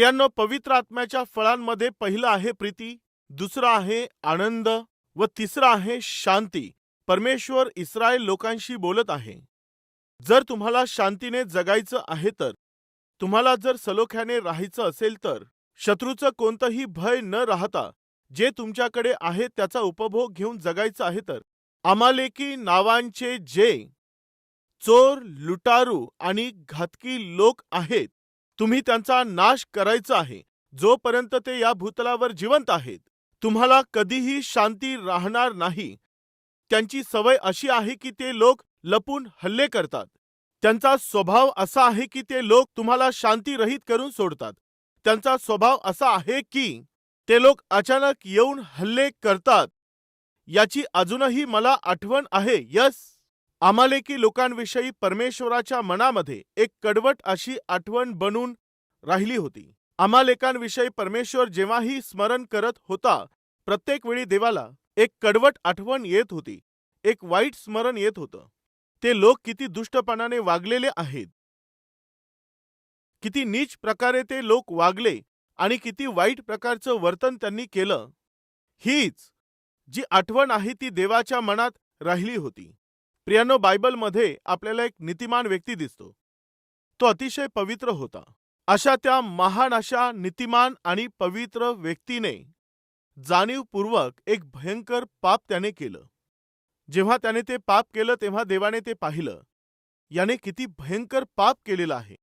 प्रियांनो पवित्र आत्म्याच्या फळांमध्ये पहिलं आहे प्रीती दुसरं आहे आनंद व तिसरं आहे शांती. परमेश्वर इस्रायल लोकांशी बोलत आहे. जर तुम्हाला शांतीने जगायचं आहे तर तुम्हाला जर सलोख्याने राहायचं असेल तर शत्रूचं कोणतंही भय न राहता जे तुमच्याकडे आहे त्याचा उपभोग घेऊन जगायचं आहे तर अमालेकी नावांचे जे चोर लुटारू आणि घातकी लोक आहेत तुम्ही त्यांचा नाश करायचा आहे जोपर्यंत ते या भूतलावर जिवंत आहेत. तुम्हाला कधीही शांती राहणार नाही. त्यांची सवय अशी आहे की ते लोक लपून हल्ले करतात. त्यांचा स्वभाव असा आहे की ते लोक तुम्हाला शांती रहित करून सोडतात. त्यांचा स्वभाव असा आहे की ते लोक अचानक येऊन हल्ले करतात. याची अजूनही मला आठवण आहे यस! आमालेकी लोकांविषयी परमेश्वराच्या मनामध्ये एक कडवट अशी आठवण बनून राहिली होती. आमालेकांविषयी परमेश्वर जेव्हाही स्मरण करत होता प्रत्येक वेळी देवाला एक कडवट आठवण येत होती एक वाईट स्मरण येत होतं. ते लोक किती दुष्टपणाने वागलेले आहेत. किती नीच प्रकारे ते लोक वागले आणि किती वाईट प्रकारचं वर्तन त्यांनी केलं हीच जी आठवण आहे ती देवाच्या मनात राहिली होती. प्रियानो बायबलमध्ये आपल्याला एक नीतिमान व्यक्ती दिसतो. तो अतिशय पवित्र होता. अशा त्या महान अशा नीतिमान आणि पवित्र व्यक्तीने जाणीवपूर्वक एक भयंकर पाप त्याने केलं. जेव्हा त्याने ते पाप केलं तेव्हा देवाने ते पाहिलं. याने किती भयंकर पाप केलेलं आहे.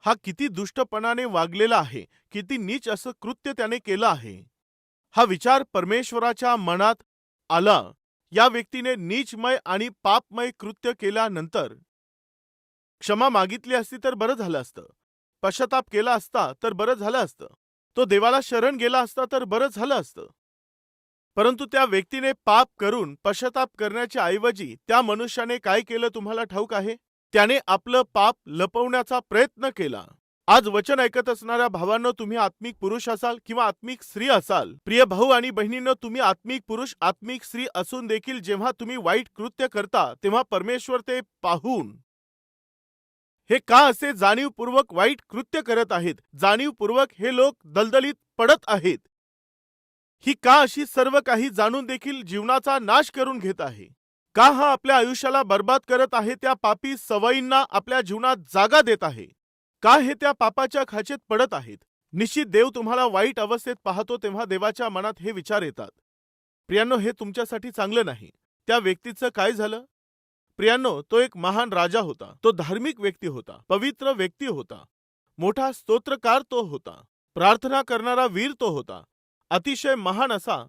हा किती दुष्टपणाने वागलेला आहे किती नीच असं कृत्य त्याने केलं आहे. हा विचार परमेश्वराच्या मनात आला या व्यक्तीने नीचमय आणि पापमय कृत्य केल्यानंतर क्षमा मागितली असती तर बरं झालं असतं. पश्चाताप केला असता तर बरं झालं असतं. तो देवाला शरण गेला असता तर बरं झालं असतं. परंतु त्या व्यक्तीने पाप करून पश्चाताप करण्याच्या ऐवजी त्या मनुष्याने काय केलं तुम्हाला ठाऊक आहे? त्याने आपलं पाप लपवण्याचा प्रयत्न केला. आज वचन ऐकत असणाऱ्या भावांनो तुम्ही आत्मिक पुरुष असाल किंवा आत्मिक स्त्री असाल प्रिय भाऊ आणि बहिणींनो तुम्ही आत्मिक पुरुष आत्मिक स्त्री असून देखील जेव्हा तुम्ही वाईट कृत्य करता तेव्हा परमेश्वर ते पाहून. हे का असे जाणीवपूर्वक वाईट कृत्य करत आहेत? जाणीवपूर्वक हे लोक दलदलीत पडत आहेत. ही का अशी सर्व काही जाणून देखील जीवनाचा नाश करून घेत आहे? का हा आपल्या आयुष्याला बर्बाद करत आहे? त्या पापी सवयींना आपल्या जीवनात जागा देत आहे? का हे त्या पापाच्या खाचेत पडत आहेत? निश्चित देव तुम्हाला वाईट अवस्थेत पाहतो तेव्हा देवाच्या मनात हे विचार येतात. प्रियांनो हे तुमच्यासाठी चांगलं नाही. त्या व्यक्तीचं काय झालं? प्रियांनो तो एक महान राजा होता. तो धार्मिक व्यक्ती होता. पवित्र व्यक्ती होता. मोठा स्तोत्रकार तो होता. प्रार्थना करणारा वीर तो होता. अतिशय महान असा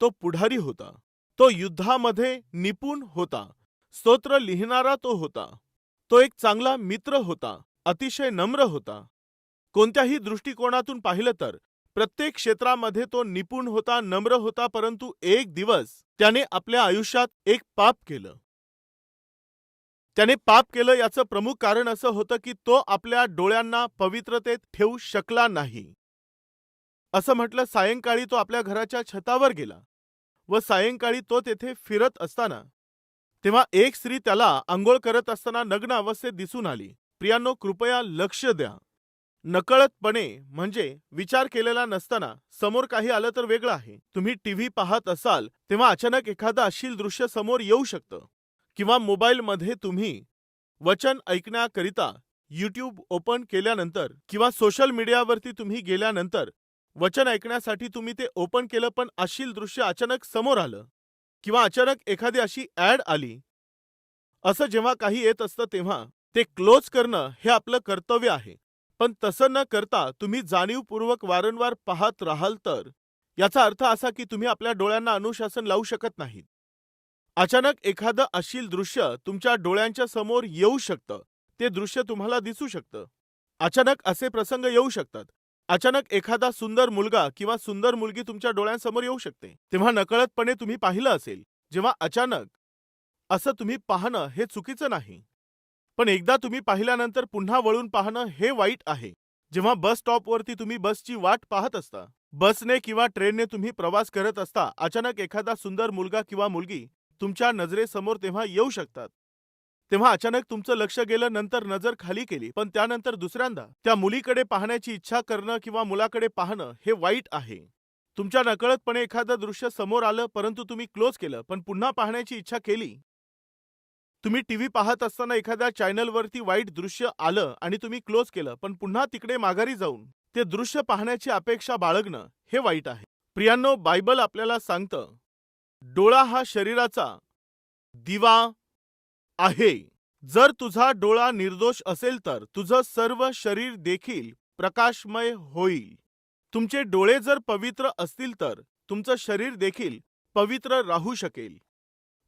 तो पुढारी होता. तो युद्धामध्ये निपुण होता. स्तोत्र लिहिणारा तो होता. तो एक चांगला मित्र होता. अतिशय नम्र होता. कोणत्याही दृष्टिकोनातून पाहिलं तर प्रत्येक क्षेत्रामध्ये तो निपुण होता नम्र होता परंतु एक दिवस त्याने आपल्या आयुष्यात एक पाप केलं. त्याने पाप केलं याचं प्रमुख कारण असं होतं की तो आपल्या डोळ्यांना पवित्रतेत ठेवू शकला नाही. असं म्हटलं सायंकाळी तो आपल्या घराच्या छतावर गेला व सायंकाळी तो तेथे फिरत असताना तेव्हा एक स्त्री त्याला आंघोळ करत असताना नग्न अवस्थेत दिसून आली. प्रियांनो कृपया लक्ष द्या. नकळतपणे म्हणजे विचार केलेला नसताना समोर काही आलं तर वेगळं आहे. तुम्ही टीव्ही पाहत असाल तेव्हा अचानक एखादं अश्लील दृश्य समोर येऊ शकतं. किंवा मोबाईलमध्ये तुम्ही वचन ऐकण्याकरिता यूट्यूब ओपन केल्यानंतर किंवा सोशल मीडियावरती तुम्ही गेल्यानंतर वचन ऐकण्यासाठी तुम्ही ते ओपन केलं पण अश्लील दृश्य अचानक समोर आलं. किंवा अचानक एखादी अशी ॲड आली. असं जेव्हा काही येत असतं तेव्हा ते क्लोज करणं हे आपलं कर्तव्य आहे. पण तसं न करता तुम्ही जाणीवपूर्वक वारंवार पाहत राहाल तर याचा अर्थ असा की तुम्ही आपल्या डोळ्यांना अनुशासन लावू शकत नाहीत. अचानक एखादं अश्लील दृश्य तुमच्या डोळ्यांच्या समोर येऊ शकतं. ते दृश्य तुम्हाला दिसू शकतं. अचानक असे प्रसंग येऊ शकतात. अचानक एखादा सुंदर मुलगा किंवा सुंदर मुलगी तुमच्या डोळ्यांसमोर येऊ शकते. तेव्हा नकळतपणे तुम्ही पाहिलं असेल जेव्हा अचानक असं तुम्ही पाहणं हे चुकीचं नाही. पण एकदा तुम्ही पाहिल्यानंतर पुन्हा वळून पाहणं हे वाईट आहे. जेव्हा बस स्टॉपवरती तुम्ही बसची वाट पाहत असता बसने किंवा ट्रेनने तुम्ही प्रवास करत असता अचानक एखादा सुंदर मुलगा किंवा मुलगी तुमच्या नजरेसमोर तेव्हा येऊ शकतात. तेव्हा अचानक तुमचं लक्ष गेलं नंतर नजर खाली केली पण त्यानंतर दुसऱ्यांदा त्या मुलीकडे पाहण्याची इच्छा करणं किंवा मुलाकडे पाहणं हे वाईट आहे. तुमच्या नकळतपणे एखादं दृश्य समोर आलं परंतु तुम्ही क्लोज केलं पण पुन्हा पाहण्याची इच्छा केली तुम्ही टीव्ही पाहत असताना एखाद्या चॅनलवरती वाईट दृश्य आलं आणि तुम्ही क्लोज केलं पण पुन्हा तिकडे माघारी जाऊन ते दृश्य पाहण्याची अपेक्षा बाळगणं हे वाईट आहे. प्रियांनो बायबल आपल्याला सांगतं डोळा हा शरीराचा दिवा आहे. जर तुझा डोळा निर्दोष असेल तर तुझं सर्व शरीर देखील प्रकाशमय होईल. तुमचे डोळे जर पवित्र असतील तर तुमचं शरीर देखील पवित्र राहू शकेल.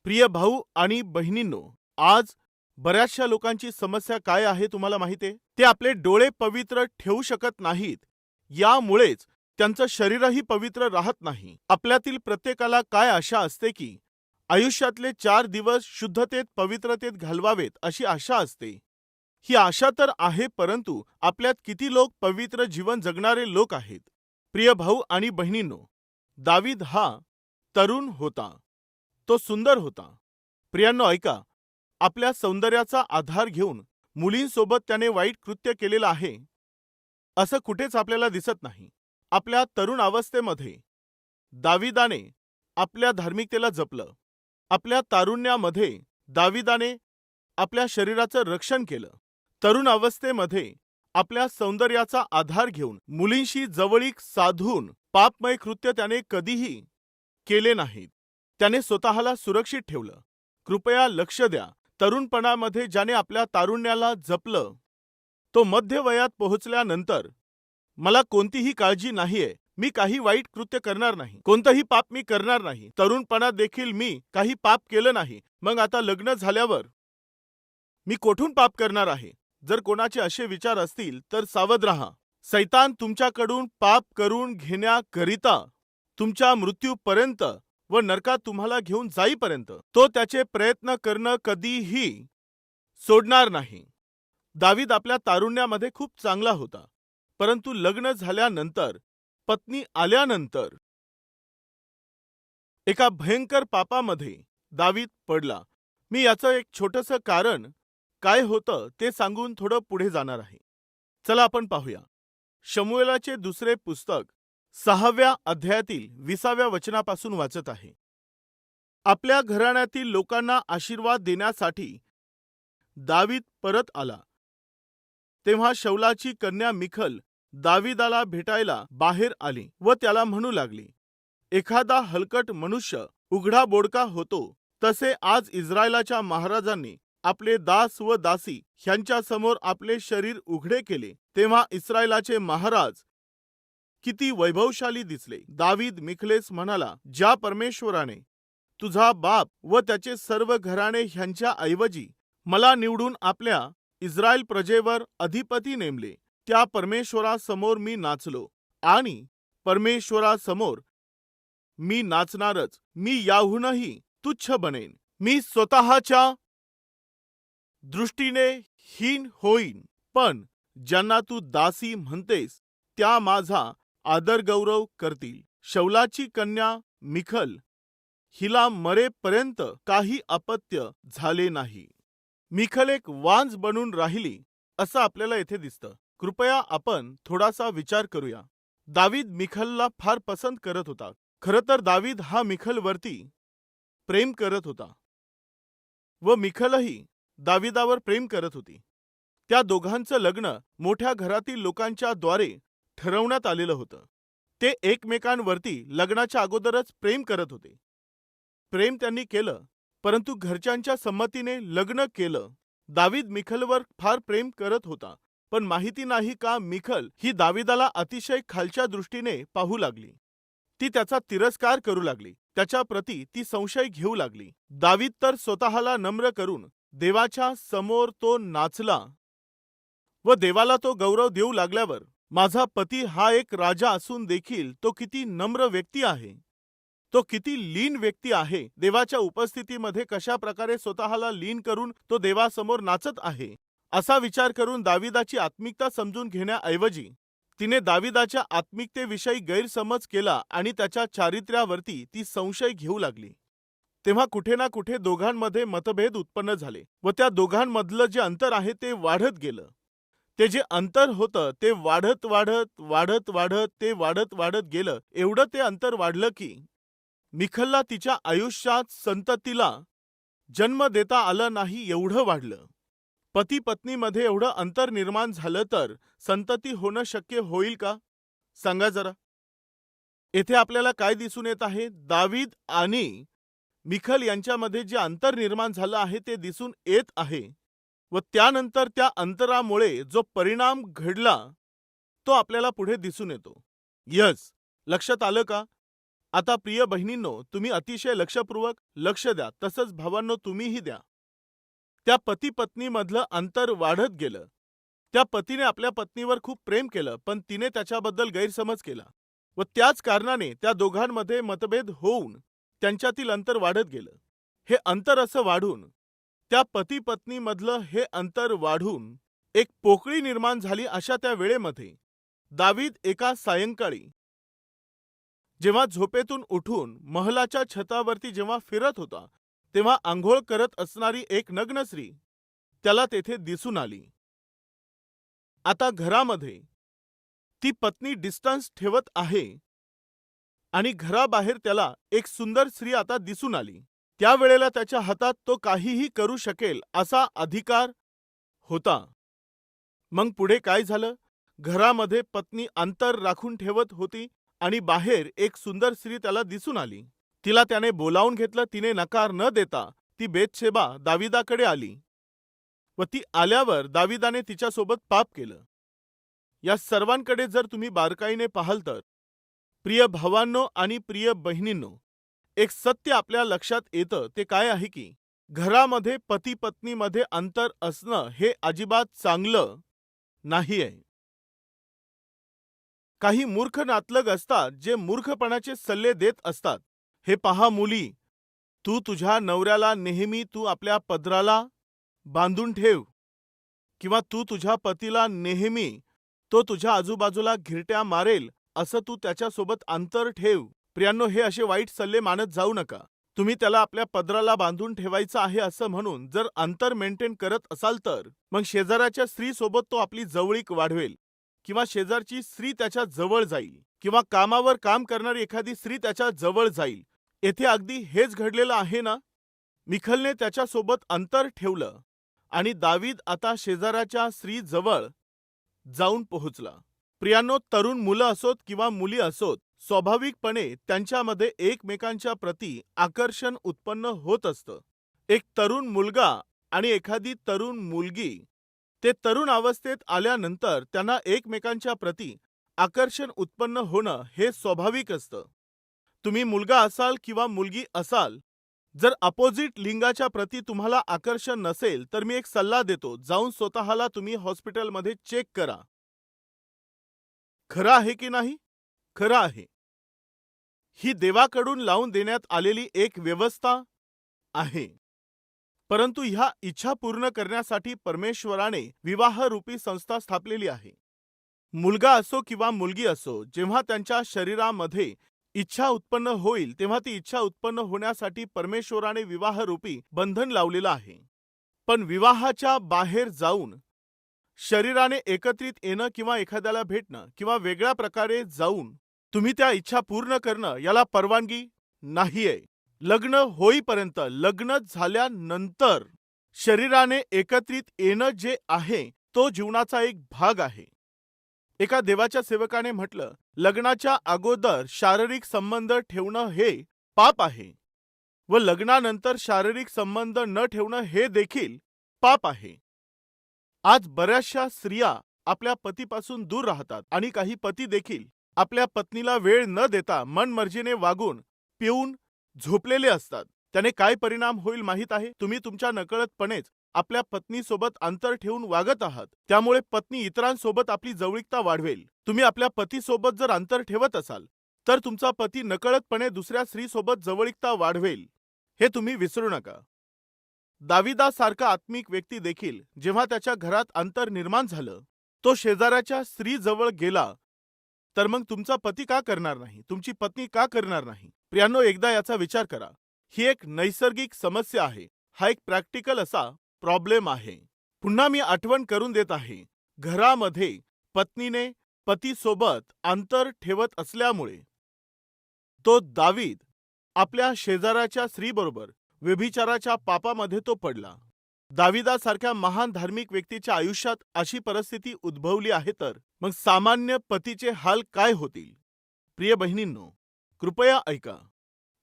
प्रिय भाऊ आणि बहिणींनो आज बऱ्याचशा लोकांची समस्या काय आहे तुम्हाला माहिती आहे ते आपले डोळे पवित्र ठेवू शकत नाहीत. यामुळेच त्यांचं शरीरही पवित्र राहत नाही. आपल्यातील प्रत्येकाला काय आशा असते की आयुष्यातले चार दिवस शुद्धतेत पवित्रतेत घालवावेत अशी आशा असते? ही आशा तर आहे परंतु आपल्यात किती लोक पवित्र जीवन जगणारे लोक आहेत? प्रिय भाऊ आणि बहिणींनो दावीद हा तरुण होता. तो सुंदर होता. प्रियांनो ऐका. आपल्या सौंदर्याचा आधार घेऊन मुलींसोबत त्याने वाईट कृत्य केलेलं आहे असं कुठेच आपल्याला दिसत नाही. आपल्या तरुण अवस्थेमध्ये दाविदाने आपल्या धार्मिकतेला जपलं. आपल्या तारुण्यामध्ये दाविदाने आपल्या शरीराचं रक्षण केलं. तरुण अवस्थेमध्ये आपल्या सौंदर्याचा आधार घेऊन मुलींशी जवळीक साधून पापमय कृत्य त्याने कधीही केले नाहीत. त्याने स्वतःला सुरक्षित ठेवलं. कृपया लक्ष द्या. तरुणपणामध्ये ज्याने आपल्या तारुण्याला जपलं तो मध्यवयात पोहोचल्यानंतर मला कोणतीही काळजी नाहीये मी काही वाईट कृत्य करणार नाही कोणतंही पाप मी करणार नाही तरुणपणात देखील मी काही पाप केलं नाही मग आता लग्न झाल्यावर मी कोठून पाप करणार आहे? जर कोणाचे असे विचार असतील तर सावध राहा. सैतान तुमच्याकडून पाप करून घेण्याकरिता तुमच्या मृत्यूपर्यंत व नरकात तुम्हाला घेऊन जाईपर्यंत तो त्याचे प्रयत्न करणं कधीही सोडणार नाही. दावीद आपल्या तारुण्यामध्ये खूप चांगला होता परंतु लग्न झाल्यानंतर पत्नी आल्यानंतर एका भयंकर पापामध्ये दावीद पडला. मी याचं एक छोटंसं कारण काय होतं ते सांगून थोडं पुढे जाणार आहे. चला आपण पाहूया. शमुएलाचे दुसरे पुस्तक सहाव्या अध्यायातील विसाव्या वचनापासून वाचत आहे. आपल्या घराण्यातील लोकांना आशीर्वाद देण्यासाठी दावीद परत आला. तेव्हा शौलाची कन्या मिखल दाविदाला भेटायला बाहेर आली व त्याला म्हणू लागली एखादा हलकट मनुष्य उघडा बोडका होतो तसे आज इस्रायलाच्या महाराजांनी आपले दास व दासी ह्यांच्या समोर आपले शरीर उघडे केले तेव्हा इस्रायलाचे महाराज किती वैभवशाली दिसले. दावीद मिखलेस म्हणाला ज्या परमेश्वराने तुझा बाप व त्याचे सर्व घराणे ह्यांच्या ऐवजी मला निवडून आपल्या इस्रायल प्रजेवर अधिपती नेमले त्या परमेश्वरासमोर मी नाचलो आणि परमेश्वरासमोर मी नाचणारच. मी याहूनही तुच्छ बनेन. मी स्वतःच्या दृष्टीने हीन होईन. पण ज्यांना तू दासी म्हणतेस त्या माझा आदर गौरव करतील. शौलाची कन्या मिखल हिला मरेपर्यंत काही अपत्य झाले नाही. मिखल एक वांज बनून राहिली असं आपल्याला येथे दिसतं. कृपया आपण थोडासा विचार करूया. दावीद मिखलला फार पसंत करत होता. खरं तर दावीद हा मिखलवरती प्रेम करत होता. व मिखलही दाविदावर प्रेम करत होती. त्या दोघांचं लग्न मोठ्या घरातील लोकांच्या द्वारे ठरवण्यात आलेलं होतं. ते एकमेकांवरती लग्नाच्या अगोदरच प्रेम करत होते. प्रेम त्यांनी केलं परंतु घरच्यांच्या संमतीने लग्न केलं. दावीद मिखलवर फार प्रेम करत होता पण माहिती नाही का मिखल ही दाविदाला अतिशय खालच्या दृष्टीने पाहू लागली. ती त्याचा तिरस्कार करू लागली त्याच्या प्रती ती संशय घेऊ लागली. दावीद तर स्वतःला नम्र करून देवाच्या समोर तो नाचला व देवाला तो गौरव देऊ लागल्यावर माझा पती हा एक राजा असून देखील तो किती नम्र व्यक्ती आहे. तो किती लीन व्यक्ती आहे. देवाच्या उपस्थितीमध्ये कशा प्रकारे स्वतःला लीन करून तो देवासमोर नाचत आहे असा विचार करून दाविदाची आत्मिकता समजून घेण्याऐवजी तिने दाविदाच्या आत्मिकतेविषयी गैरसमज केला आणि त्याच्या चारित्र्यावरती ती संशय घेऊ लागली. तेव्हा कुठे ना कुठे दोघांमध्ये मतभेद उत्पन्न झाले व त्या दोघांमधलं जे अंतर आहे ते वाढत गेलं. ते जे अंतर होतं ते वाढत वाढत वाढत वाढत ते वाढत वाढत गेलं एवढं ते अंतर वाढलं की मिखलला तिच्या आयुष्यात संततीला जन्म देता आला नाही एवढं वाढलं. पती पत्नीमध्ये एवढं अंतर निर्माण झालं तर संतती होणं शक्य होईल का? सांगा जरा. येथे आपल्याला काय दिसून येत आहे? दावीद आणि मिखल यांच्यामध्ये जे अंतर निर्माण झालं आहे ते दिसून येत आहे. व त्यानंतर त्या अंतरामुळे जो परिणाम घडला तो आपल्याला पुढे दिसून येतो. यस लक्षात आलं का? आता प्रिय बहिणींनो तुम्ही अतिशय लक्षपूर्वक लक्ष द्या तसंच भावांनो तुम्हीही द्या. त्या पती पत्नीमधलं अंतर वाढत गेलं. त्या पतीने आपल्या पत्नीवर खूप प्रेम केलं पण तिने त्याच्याबद्दल गैरसमज केला. व त्याच कारणाने त्या दोघांमध्ये मतभेद होऊन त्यांच्यातील अंतर वाढत गेलं. हे अंतर असं वाढून त्या पती पत्नीमधलं हे अंतर वाढून एक पोकळी निर्माण झाली अशा त्या वेळेमध्ये. दावीद एका सायंकाळी जेव्हा झोपेतून उठून महलाच्या छतावरती जेव्हा फिरत होता तेव्हा आंघोळ करत असणारी एक नग्न स्त्री त्याला तेथे दिसून आली. आता घरामध्ये ती पत्नी डिस्टन्स ठेवत आहे आणि घराबाहेर त्याला एक सुंदर स्त्री आता दिसून आली. त्यावेळेला त्याच्या हातात तो काहीही करू शकेल असा अधिकार होता. मग पुढे काय झालं? घरामध्ये पत्नी अंतर राखून ठेवत होती आणि बाहेर एक सुंदर स्त्री त्याला दिसून आली. तिला त्याने बोलावून घेतलं तिने नकार न देता ती बेतशेबा दाविदाकडे आली व ती आल्यावर दाविदाने तिच्यासोबत पाप केलं. या सर्वांकडे जर तुम्ही बारकाईने पाहाल तर. प्रिय भावांनो आणि प्रिय बहिणींनो एक सत्य आपल्या लक्षात येतं ते काय आहे की घरामध्ये पती पत्नीमध्ये अंतर असणं हे अजिबात चांगलं नाही आहे काही मूर्ख नातलग असतात जे मूर्खपणाचे सल्ले देत असतात. हे पहा मुली तू तुझ्या नवऱ्याला नेहमी तू आपल्या पदराला बांधून ठेव किंवा तू तुझ्या पतीला नेहमी तो तुझ्या आजूबाजूला घिरट्या मारेल असं तू त्याच्यासोबत अंतर ठेव. प्रियांनो हे असे वाईट सल्ले मानत जाऊ नका. तुम्ही त्याला आपल्या पदराला बांधून ठेवायचं आहे असं म्हणून जर अंतर मेंटेन करत असाल तर मग शेजाऱ्याच्या स्त्रीसोबत तो आपली जवळीक वाढवेल किंवा शेजारची स्त्री त्याच्याजवळ जाईल किंवा कामावर काम करणारी एखादी स्त्री त्याच्याजवळ जाईल. येथे अगदी हेच घडलेलं आहे ना? मिखलने त्याच्यासोबत अंतर ठेवलं आणि दावीद आता शेजाऱ्याच्या स्त्री जवळ जाऊन पोहोचला. प्रियांनो तरुण मुलं असोत किंवा मुली असोत स्वाभाविकपणे त्यांच्यामध्ये एकमेकांच्या प्रती आकर्षण उत्पन्न होत असतं. एक तरुण मुलगा आणि एखादी तरुण मुलगी. ते तरुण अवस्थेत आल्यानंतर त्यांना एकमेकांच्या प्रती आकर्षण उत्पन्न होणं हे स्वाभाविक असतं. तुम्ही मुलगा असाल किंवा मुलगी असाल जर अपोजिट लिंगाच्या प्रती तुम्हाला आकर्षण नसेल तर मी एक सल्ला देतो जाऊन स्वतःला तुम्ही हॉस्पिटलमध्ये चेक करा. खरं आहे की नाही? खरं आहे. ही देवाकडून लावून देण्यात आलेली एक व्यवस्था आहे. परंतु ह्या इच्छा पूर्ण करण्यासाठी परमेश्वराने विवाहरूपी संस्था स्थापलेली आहे. मुलगा असो किंवा मुलगी असो जेव्हा त्यांच्या शरीरामध्ये इच्छा उत्पन्न होईल तेव्हा ती इच्छा उत्पन्न होण्यासाठी परमेश्वराने विवाहरूपी बंधन लावलेलं आहे. पण विवाहाच्या बाहेर जाऊन शरीराने एकत्रित येणं किंवा एखाद्याला भेटणं किंवा वेगळ्या प्रकारे जाऊन तुम्ही त्या इच्छा पूर्ण करणं याला परवानगी नाहीये. लग्न होईपर्यंत लग्न झाल्यानंतर शरीराने एकत्रित येणं जे आहे तो जीवनाचा एक भाग आहे. एका देवाच्या सेवकाने म्हटलं लग्नाच्या अगोदर शारीरिक संबंध ठेवणं हे पाप आहे व लग्नानंतर शारीरिक संबंध न ठेवणं हे देखील पाप आहे. आज बऱ्याचशा स्त्रिया आपल्या पतीपासून दूर राहतात आणि काही पती देखील आपल्या पत्नीला वेळ न देता मनमर्जीने वागून पिऊन झोपलेले असतात. त्याने काय परिणाम होईल माहीत आहे? तुम्ही तुमच्या नकळतपणेच आपल्या पत्नीसोबत अंतर ठेवून वागत आहात. त्यामुळे पत्नी इतरांसोबत आपली जवळीकता वाढवेल. तुम्ही आपल्या पतीसोबत जर अंतर ठेवत असाल तर तुमचा पती नकळतपणे दुसऱ्या स्त्रीसोबत जवळीकता वाढवेल. हे तुम्ही विसरू नका. दाविदासारखा आत्मिक व्यक्ती देखील जेव्हा त्याच्या घरात अंतर निर्माण झालं तो शेजाऱ्याच्या स्त्रीजवळ गेला तर मग तुमचा पती का करणार नाही? तुमची पत्नी का करणार नाही? प्रियांनो एकदा याचा विचार करा. ही एक नैसर्गिक समस्या आहे. हा एक प्रॅक्टिकल असा प्रॉब्लेम आहे. पुन्हा मी आठवण करून देत आहे. घरामध्ये पत्नीने पतीसोबत अंतर ठेवत असल्यामुळे तो दावीद आपल्या शेजाराच्या स्त्रीबरोबर व्यभिचाराच्या पापामध्ये तो पडला. दाविदासारख्या महान धार्मिक व्यक्तीच्या आयुष्यात अशी परिस्थिती उद्भवली आहे तर मग सामान्य पतीचे हाल काय होतील? प्रिय बहिणींनो कृपया ऐका.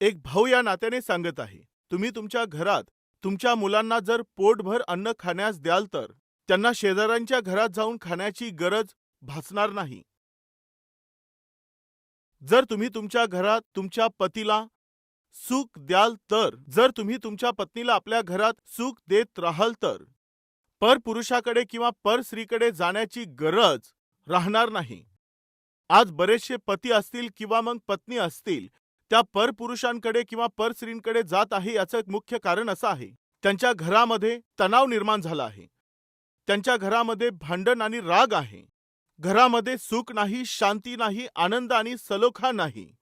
एक भाऊ या नात्याने सांगत आहे तुम्ही तुमच्या घरात तुमच्या मुलांना जर पोटभर अन्न खाण्यास द्याल तर त्यांना शेजाऱ्यांच्या घरात जाऊन खाण्याची गरज भासणार नाही. जर तुम्ही तुमच्या घरात तुमच्या पतीला सुख द्याल तर. जर तुम्ही तुमच्या पत्नीला आपल्या घरात सुख देत राहाल तर. पर पुरुषाकडे किंवा पर स्त्रीकडे जाण्याची गरज राहणार नाही. आज बरेचसे पती असतील किंवा मग पत्नी असतील त्या पर पुरुषांकडे किंवा पर स्त्रींकडे जात आहे याचं एक मुख्य कारण असं आहे. त्यांच्या घरामध्ये तणाव निर्माण झाला आहे. त्यांच्या घरामध्ये भांडण आणि राग आहे. घरामध्ये सुख नाही शांती नाही आनंद आणि सलोखा नाही.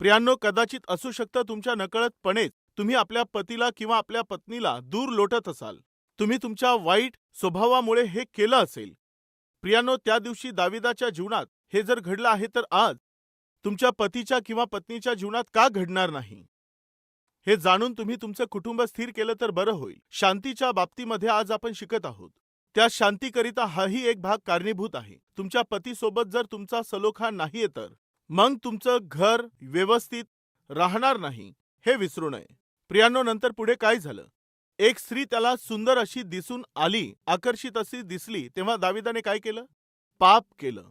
प्रियांनो कदाचित असू शकतं तुमच्या नकळतपणेच तुम्ही आपल्या पतीला किंवा आपल्या पत्नीला दूर लोटत असाल. तुम्ही तुमच्या वाईट स्वभावामुळे हे केलं असेल. प्रियांनो त्या दिवशी दाविदाच्या जीवनात हे जर घडलं आहे तर आज तुमच्या पतीच्या किंवा पत्नीच्या जीवनात का घडणार नाही? हे जाणून तुम्ही तुमचं कुटुंब स्थिर केलं तर बरं होईल. शांतीच्या बाबतीमध्ये आज आपण शिकत आहोत. त्या शांतीकरिता हाही एक भाग कारणीभूत आहे. तुमच्या पतीसोबत जर तुमचा सलोखा नाहीये तर? मग तुमचं घर व्यवस्थित राहणार नाही हे विसरू नये. प्रियांनो नंतर पुढे काय झालं? एक स्त्री त्याला सुंदर अशी दिसून आली आकर्षित अशी दिसली तेव्हा दाविदाने काय केलं? पाप केलं.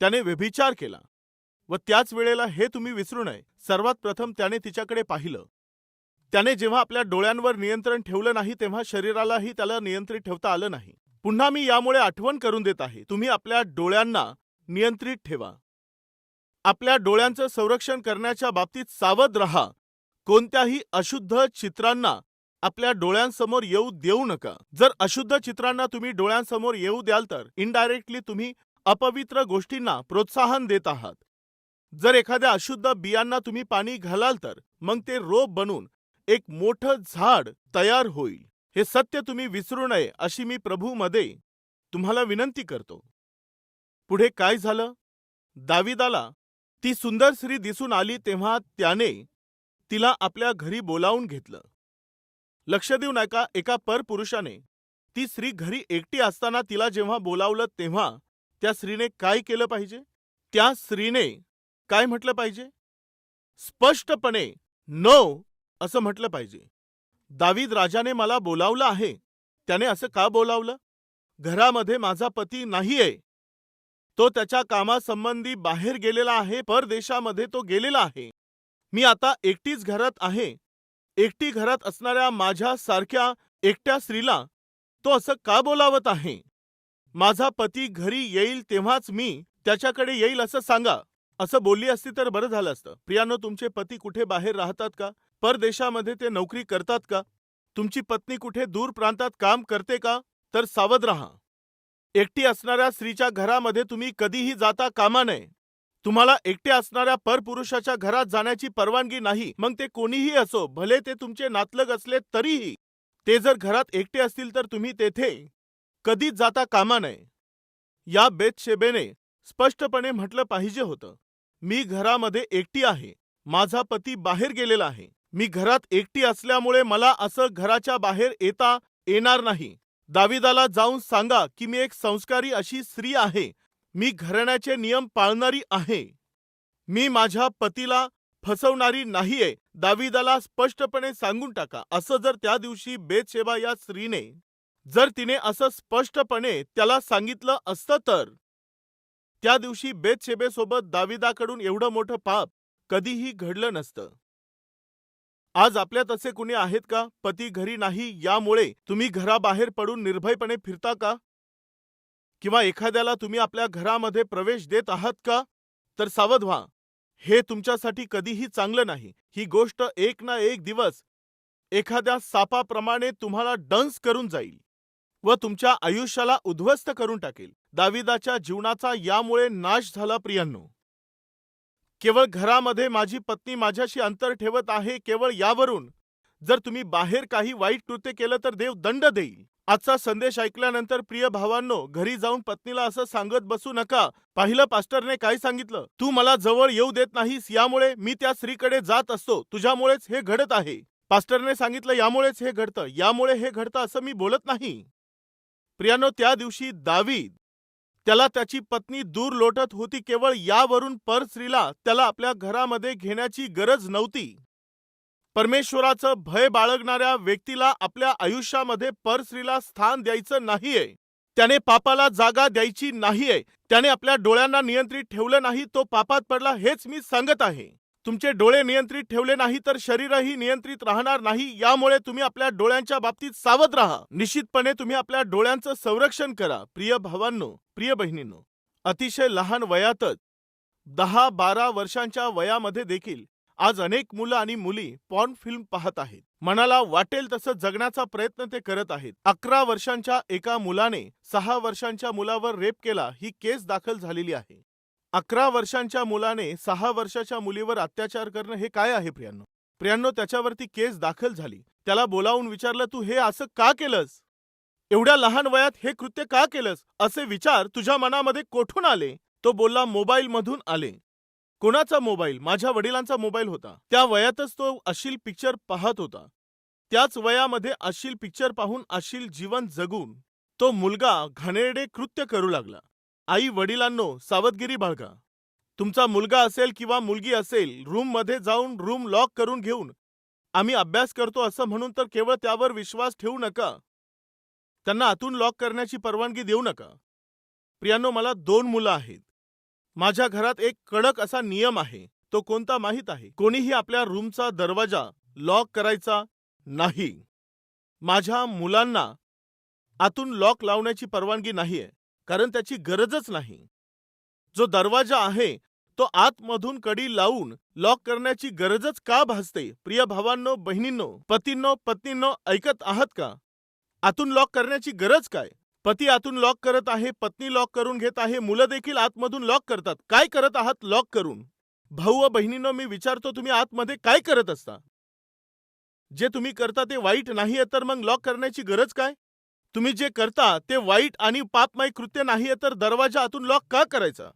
त्याने व्यभिचार केला. व त्याच वेळेला हे तुम्ही विसरू नये. सर्वात प्रथम त्याने तिच्याकडे पाहिलं. त्याने जेव्हा आपल्या डोळ्यांवर नियंत्रण ठेवलं नाही तेव्हा शरीरालाही त्याला नियंत्रित ठेवता आलं नाही. पुन्हा मी यामुळे आठवण करून देत आहे. तुम्ही आपल्या डोळ्यांना नियंत्रित ठेवा. आपल्या डोळ्यांचं संरक्षण करण्याच्या बाबतीत सावध रहा. कोणत्याही अशुद्ध चित्रांना आपल्या डोळ्यांसमोर येऊ देऊ नका. जर अशुद्ध चित्रांना तुम्ही डोळ्यांसमोर येऊ द्याल तर इनडायरेक्टली तुम्ही अपवित्र गोष्टींना प्रोत्साहन देत आहात. जर एखाद्या अशुद्ध बियांना तुम्ही पाणी घालाल तर मग ते रोप बनून एक मोठं झाड तयार होईल. हे सत्य तुम्ही विसरू नये अशी मी प्रभूमध्ये तुम्हाला विनंती करतो. पुढे काय झालं? दाविदाला ती सुंदर स्त्री दिसून आली तेव्हा त्याने तिला आपल्या घरी बोलावून घेतलं. लक्ष देऊ नका एका परपुरुषाने. ती स्त्री घरी एकटी असताना तिला जेव्हा बोलावलं तेव्हा त्या स्त्रीने काय केलं पाहिजे? त्या स्त्रीने काय म्हटलं पाहिजे? स्पष्टपणे नो असं म्हटलं पाहिजे. दावीद राजाने मला बोलावलं आहे. त्याने असं का बोलावलं? घरामध्ये माझा पती नाहीये. तो त्याच्या कामासंबंधी बाहेर गेलेला आहे परदेशामध्ये तो गेलेला आहे. मी आता एकटीच घरात आहे. एकटी घरात असणाऱ्या माझ्या सारख्या एकट्या स्त्रीला तो असं का बोलावत आहे? माझा पती घरी येईल तेव्हाच मी त्याच्याकडे येईल असं सांगा. असं बोलली असती तर बरं झालं असतं. प्रियानो तुमचे पती कुठे बाहेर राहतात का? परदेशामध्ये ते नोकरी करतात का? तुमची पत्नी कुठे दूर प्रांतात काम करते का? तर सावध राहा. एकटी असणाऱ्या स्त्रीच्या घरामध्ये तुम्ही कधीही जाता कामा नये. तुम्हाला एकटे असणाऱ्या परपुरुषाच्या घरात जाण्याची परवानगी नाही. मग ते कोणीही असो भले ते तुमचे नातलग असले तरीही. ते जर घरात एकटे असतील तर तुम्ही तेथे कधीच जाता कामा नये. या बेतशेबेने स्पष्टपणे म्हटलं पाहिजे होतं. मी घरामध्ये एकटी आहे. माझा पती बाहेर गेलेला आहे. मी घरात एकटी असल्यामुळे मला असं घराच्या बाहेर येता येणार नाही. दाविदाला जाऊन सांगा की मी एक संस्कारी अशी स्त्री आहे. मी घराण्याचे नियम पाळणारी आहे. मी माझ्या पतीला फसवणारी नाहीये. दाविदाला स्पष्टपणे सांगून टाका. असं जर त्या दिवशी बेदशेबा या स्त्रीने जर तिने असं स्पष्टपणे त्याला सांगितलं असतं तर? त्या दिवशी बेतशेबेसोबत दाविदाकडून एवढं मोठं पाप कधीही घडलं नसतं. आज आपल्यात असे कुणी आहेत का? पती घरी नाही यामुळे तुम्ही घराबाहेर पडून निर्भयपणे फिरता का? किंवा एखाद्याला तुम्ही आपल्या घरामध्ये प्रवेश देत आहात का? तर सावध व्हा. हे तुमच्यासाठी कधीही चांगलं नाही. ही गोष्ट एक ना एक दिवस एखाद्या सापाप्रमाणे तुम्हाला डंस करून जाईल व तुमच्या आयुष्याला उद्ध्वस्त करून टाकेल. दाविदाच्या जीवनाचा यामुळे नाश झाला प्रियांनो. केवळ घरामध्ये माझी पत्नी माझ्याशी अंतर ठेवत आहे केवळ यावरून. जर तुम्ही बाहेर काही वाईट कृत्य केलं तर देव दंड देईल. आजचा संदेश ऐकल्यानंतर प्रिय भावांनो घरी जाऊन पत्नीला असं सांगत बसू नका. पाहिलं पास्टरने काय सांगितलं? तू मला जवळ येऊ देत नाहीस यामुळे मी त्या स्त्रीकडे जात असतो. तुझ्यामुळेच हे घडत आहे. पास्टरने सांगितलं यामुळेच हे घडतं. यामुळे हे घडतं असं मी बोलत नाही. प्रियानो त्या दिवशी दावीद त्याला त्याची पत्नी दूर लोटत होती केवळ यावरून परस्त्रीला त्याला आपल्या घरामध्ये घेण्याची गरज नव्हती. परमेश्वराचं भय बाळगणाऱ्या व्यक्तीला आपल्या आयुष्यामध्ये परस्त्रीला स्थान द्यायचं नाहीये. त्याने पापाला जागा द्यायची नाहीये. त्याने आपल्या डोळ्यांना नियंत्रित ठेवलं नाही तो पापात पडला हेच मी सांगत आहे. तुमचे डोळे नियंत्रित ठेवले नाही तर शरीरही नियंत्रित राहणार नाही. यामुळे तुम्ही आपल्या डोळ्यांच्या बाबतीत सावध राहा. निश्चितपणे तुम्ही आपल्या डोळ्यांचं संरक्षण करा. प्रिय भावांनो प्रिय बहिणींनो अतिशय लहान वयातच दहा बारा वर्षांच्या वयामध्ये देखील आज अनेक मुलं आणि मुली पॉर्न फिल्म पाहत आहेत. मनाला वाटेल तसं जगण्याचा प्रयत्न ते करत आहेत. अकरा वर्षांच्या एका मुलाने सहा वर्षांच्या मुलावर रेप केला ही केस दाखल झालेली आहे. अकरा वर्षांच्या मुलाने सहा वर्षाच्या मुलीवर अत्याचार करणं हे काय आहे प्रियांनो? प्रियांनो त्याच्यावरती केस दाखल झाली. त्याला बोलावून विचारलं तू हे असं का केलंस? एवढ्या लहान वयात हे कृत्य का केलंस? असे विचार तुझ्या मनामध्ये कोठून आले? तो बोलला मोबाईल मधून आले. कोणाचा मोबाईल? माझ्या वडिलांचा मोबाईल होता. त्या वयातच तो अशील पिक्चर पाहत होता. त्याच वयामध्ये अश्लील पिक्चर पाहून अशील जीवन जगून तो मुलगा घाणेरडे कृत्य करू लागला. आई वडिलांनो सावधगिरी बाळगा. तुमचा मुलगा असेल किंवा मुलगी असेल रूममध्ये जाऊन रूम लॉक करून घेऊन आम्ही अभ्यास करतो असं म्हणून तर केवळ त्यावर विश्वास ठेवू नका. त्यांना आतून लॉक करण्याची परवानगी देऊ नका. प्रियानो मला दोन मुलं आहेत. माझ्या घरात एक कडक असा नियम आहे तो कोणता माहीत आहे? कोणीही आपल्या रूमचा दरवाजा लॉक करायचा नाही. माझ्या मुलांना आतून लॉक लावण्याची परवानगी नाहीये. कारण त्याची गरजच नाही. जो दरवाजा आहे तो आतमधून कडी लावून लॉक करण्याची गरजच का भासते? प्रिय भावांनो बहिणींनो पतींनो पत्नींनो ऐकत आहात का? आतून लॉक करण्याची गरज काय? पती आतून लॉक करत आहे पत्नी लॉक करून घेत आहे मुलं देखील आतमधून लॉक करतात. काय करत आहात लॉक करून? भाऊ व बहिणींनो मी विचारतो तुम्ही आतमध्ये काय करत असता? जे तुम्ही करता ते वाईट नाहीये तर मग लॉक करण्याची गरज काय? तुम्ही जे करता ते वाईट आणि पापमय कृत्य नाहीये तर दरवाजा आतून लॉक का करायचा?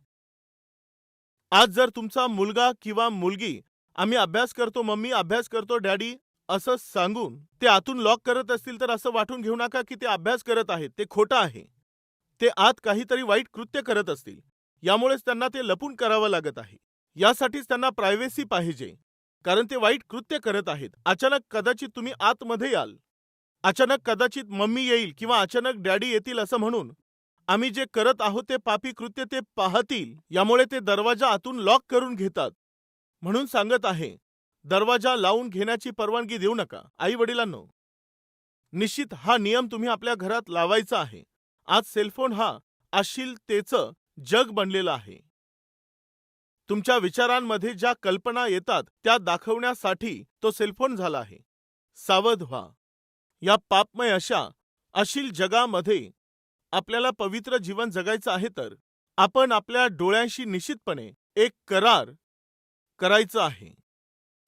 आज जर तुमचा मुलगा किंवा मुलगी आम्ही अभ्यास करतो मम्मी अभ्यास करतो डॅडी असं सांगून ते आतून लॉक करत असतील तर असं वाटून घेऊ नका की ते अभ्यास करत आहेत ते खोटं आहे. ते आत काहीतरी वाईट कृत्य करत असतील. यामुळेच त्यांना ते लपून करावं लागत आहे. यासाठीच त्यांना प्रायव्हेसी पाहिजे. कारण ते वाईट कृत्य करत आहेत. अचानक कदाचित तुम्ही आतमध्ये याल. अचानक कदाचित मम्मी येईल किंवा अचानक डॅडी येतील असं म्हणून आम्ही जे करत आहोत ते पापी कृत्य ते पाहतील यामुळे ते दरवाजा आतून लॉक करून घेतात. म्हणून सांगत आहे दरवाजा लावून घेण्याची परवानगी देऊ नका आई वडिलांनो निश्चित हा नियम तुम्ही आपल्या घरात लावायचा आहे. आज सेलफोन हा अश्लीलतेचं जग बनलेलं आहे. तुमच्या विचारांमध्ये ज्या कल्पना येतात त्या दाखवण्यासाठी तो सेलफोन झाला आहे. सावध व्हा. या पापमय अशा अशील जगामध्ये आपल्याला पवित्र जीवन जगायचं आहे तर आपण आपल्या डोळ्यांशी निश्चितपणे एक करार करायचं आहे.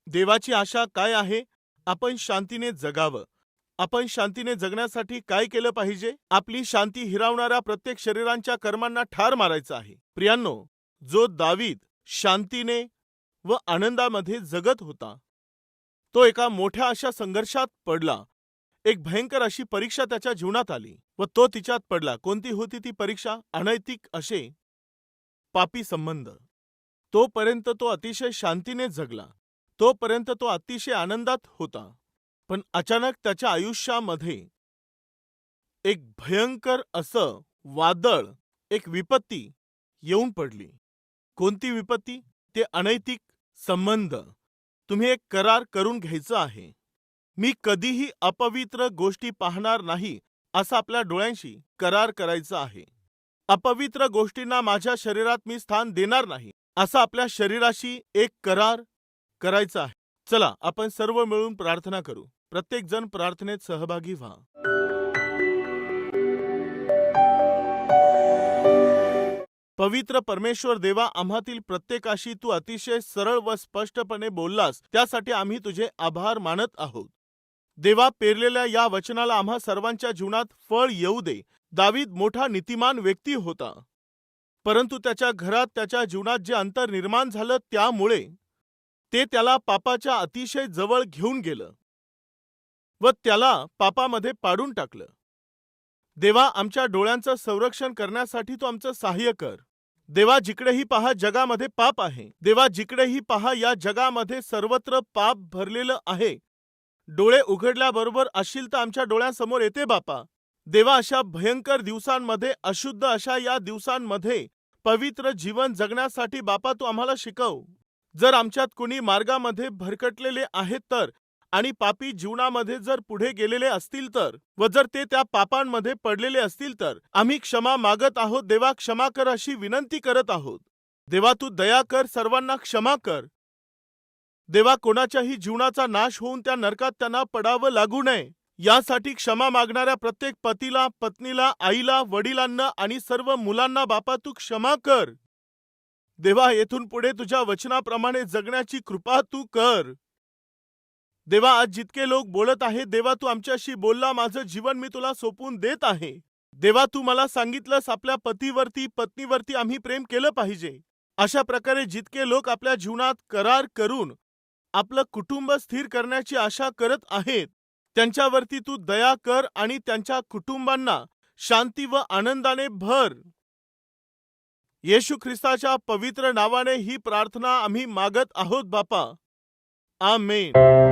देवाची आशा काय आहे? आपण शांतीने जगावं. आपण शांतीने जगण्यासाठी काय केलं पाहिजे? आपली शांती हिरावणाऱ्या प्रत्येक शरीरांच्या कर्मांना ठार मारायचं आहे. प्रियांनो जो दावीद शांतीने व आनंदामध्ये जगत होता तो एका मोठ्या अशा संघर्षात पडला. एक भयंकर अशी परीक्षा त्याच्या जीवनात आली व तो तिच्यात पडला. कोणती होती ती परीक्षा? अनैतिक असे पापी संबंध. तोपर्यंत तो अतिशय शांतीने जगला. तोपर्यंत तो अतिशय आनंदात होता. पण अचानक त्याच्या आयुष्यामध्ये एक भयंकर असं वादळ एक विपत्ती येऊन पडली. कोणती विपत्ती? ते अनैतिक संबंध. तुम्ही एक करार करून घ्यायचं आहे. मी कधीही अपवित्र गोष्टी पाहणार नाही असा आपल्या डोळ्यांशी करार करायचा आहे. अपवित्र गोष्टींना माझ्या शरीरात मी स्थान देणार नाही असा आपल्या शरीराशी एक करार करायचा आहे. चला आपण सर्व मिळून प्रार्थना करू. प्रत्येक जण प्रार्थनेत सहभागी व्हा. पवित्र परमेश्वर देवा आम्हातील प्रत्येकाशी तू अतिशय सरळ व स्पष्टपणे बोललास त्यासाठी आम्ही तुझे आभार मानत आहोत. देवा पेरलेल्या या वचनाला आम्हा सर्वांच्या जीवनात फळ येऊ दे. दावीद मोठा नीतिमान व्यक्ती होता. परंतु त्याच्या घरात त्याच्या जीवनात जे अंतर निर्माण झालं त्यामुळे ते त्याला पापाच्या अतिशय जवळ घेऊन गेलं. व त्याला पापामध्ये पाडून टाकलं. देवा आमच्या डोळ्यांचं संरक्षण करण्यासाठी तू आमचं सहाय्य कर. देवा जिकडेही पहा जगामध्ये पाप आहे. देवा जिकडेही पहा या जगामध्ये सर्वत्र पाप भरलेलं आहे. डोळे उघडल्याबरोबर अशिलता आमच्या डोळ्यांसमोर येते बापा. देवा अशा भयंकर दिवसांमध्ये अशुद्ध अशा या दिवसांमध्ये पवित्र जीवन जगण्यासाठी बापा तू आम्हाला शिकव. जर आमच्यात कुणी मार्गामध्ये भरकटलेले आहेत तर आणि पापी जीवनामध्ये जर पुढे गेलेले असतील तर व जर ते त्या पापांमध्ये पडलेले असतील तर आम्ही क्षमा मागत आहोत. देवा क्षमा कर अशी विनंती करत आहोत. देवा तू दया कर सर्वांना क्षमा कर. देवा कोणाच्याही जीवनाचा नाश होऊन त्या नरकात त्यांना पडावं लागू नये. यासाठी क्षमा मागणाऱ्या प्रत्येक पतीला पत्नीला आईला वडिलांना आणि सर्व मुलांना बापा तू क्षमा कर. देवा येथून पुढे तुझ्या वचनाप्रमाणे जगण्याची कृपा तू कर. देवा आज जितके लोक बोलत आहेत देवा तू आमच्याशी बोलला माझं जीवन मी तुला सोपून देत आहे. देवा तू मला सांगितलंस आपल्या पतीवरती पत्नीवरती आम्ही प्रेम केलं पाहिजे. अशा प्रकारे जितके लोक आपल्या जीवनात करार करून आपलं कुटुंब स्थिर करण्याची आशा करत आहेत. त्यांच्यावरती तू दया कर आणि त्यांच्या कुटुंबांना शांती व आनंदाने भर. येशू ख्रिस्ताच्या पवित्र नावाने ही प्रार्थना आम्ही मागत आहोत बापा. आमेन.